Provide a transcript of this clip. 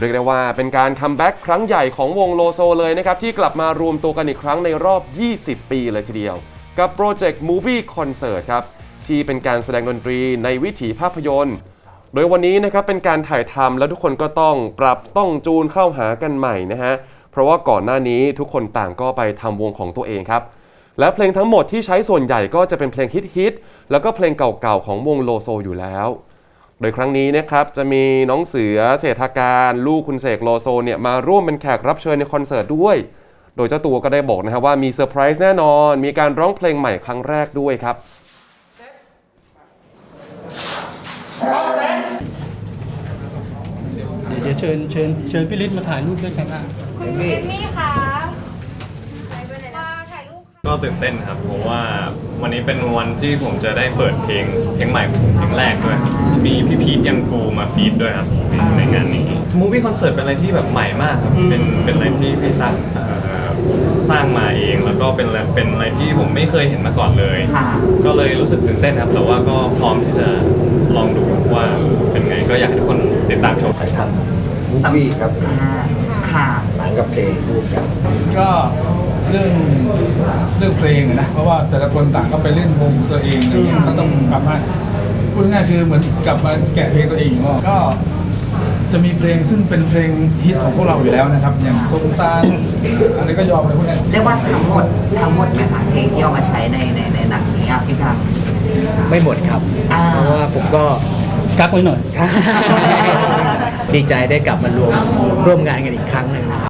เรียกได้ว่าเป็นการคัมแบ็กครั้งใหญ่ของวงโลโซเลยนะครับ ที่กลับมารวมตัวกันอีกครั้งในรอบ 20 ปีเลยทีเดียว กับโปรเจกต์ Movie Concert ครับ ที่เป็นการแสดงดนตรีในวิถีภาพยนตร์ โดยวันนี้นะครับเป็นการถ่ายทำแล้วทุกคนก็ต้องปรับต้องจูนเข้าหากันใหม่นะฮะเพราะว่าก่อนหน้านี้ทุกคนต่างก็ไปทำวงของตัวเองครับและเพลงทั้งหมดที่ใช้ส่วนใหญ่ก็จะเป็นเพลงฮิตๆแล้วก็เพลงเก่าๆของวงโลโซอยู่แล้ว โดยครั้งนี้นะครับจะมีน้องเสือเศรษฐการลูกคุณเสกโลโซเนี่ยมาร่วมเป็นแขกรับเชิญในคอนเสิร์ตด้วย โดยเจ้าตัวก็ได้บอกนะครับว่ามีเซอร์ไพรส์แน่นอน มีการร้องเพลงใหม่ครั้งแรกด้วยครับเดี๋ยวเดี๋ยวเชิญเชิญเชิญพี่ฤทธิ์มาถ่ายรูปด้วยกันนะคุณเอมมี่คะมาถ่ายรูปก็ตื่นเต้นครับเพราะว่า วันนี้เป็นวันที่ผมจะได้เปิดเพลงเพลงใหม่ของผมเพลงแรกด้วย มีพี่พีทยังกูมาฟีดด้วยครับในในงานนี้มูวี่คอนเสิร์ตเป็นอะไรที่แบบใหม่มากครับเป็นเป็นอะไรที่พี่ตั้งเอ่อสร้างมาเองแล้วก็เป็นอะไรเป็นอะไรที่ผมไม่เคยเห็นมาก่อนเลย ก็เลยรู้สึกตื่นเต้นครับ แต่ว่าก็พร้อมที่จะลองดูว่าเป็นไงก็อยากให้ทุกคนติดตามชมถ่ายทำมูฟวี่ครับค่ะหนังกับเพลงร่วมกันก็ เรื่องเรื่องเพลงอะนะเพราะว่าแต่ละคนต่างก็ไปเล่นวงตัวเองอะไรเงี้ยก็ต้องกลับมาพูดง่ายๆคือเหมือนกลับมาแกะเพลงตัวเองอีกรอบก็ จะมีเพลงซึ่งเป็นเพลงฮิตของพวกเราอยู่แล้วนะครับ อย่างสงสารอะไรก็ยอมอะไรพวกเนี้ยเรียกว่าทั้งหมดทั้งหมดไหมคะเพลงที่เอามาใช้ในในในหนังนี้อะพี่ดัง ไม่หมดครับ อ่า เพราะว่าผมก็ กักไว้หน่อย ดีใจได้กลับมารวมร่วมงานกันอีกครั้งหนึ่งนะครับ